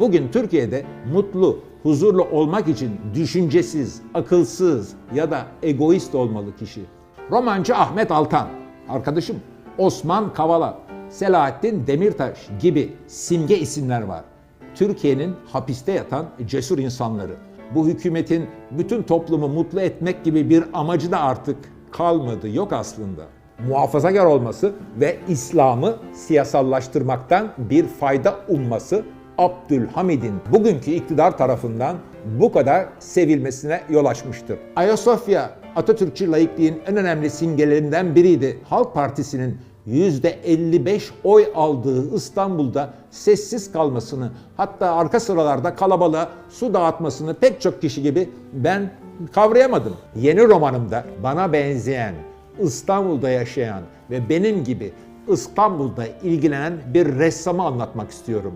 Bugün Türkiye'de mutlu, huzurlu olmak için düşüncesiz, akılsız ya da egoist olmalı kişi. Romancı Ahmet Altan, arkadaşım Osman Kavala, Selahattin Demirtaş gibi simge isimler var. Türkiye'nin hapiste yatan cesur insanları. Bu hükümetin bütün toplumu mutlu etmek gibi bir amacı da artık kalmadı, yok aslında. Muhafazakar olması ve İslam'ı siyasallaştırmaktan bir fayda umması Abdülhamid'in bugünkü iktidar tarafından bu kadar sevilmesine yol açmıştır. Ayasofya Atatürkçü laikliğin en önemli simgelerinden biriydi. Halk Partisi'nin %55 oy aldığı İstanbul'da sessiz kalmasını, hatta arka sıralarda kalabalığa su dağıtmasını pek çok kişi gibi ben kavrayamadım. Yeni romanımda bana benzeyen, İstanbul'da yaşayan ve benim gibi İstanbul'da ilgilenen bir ressamı anlatmak istiyorum.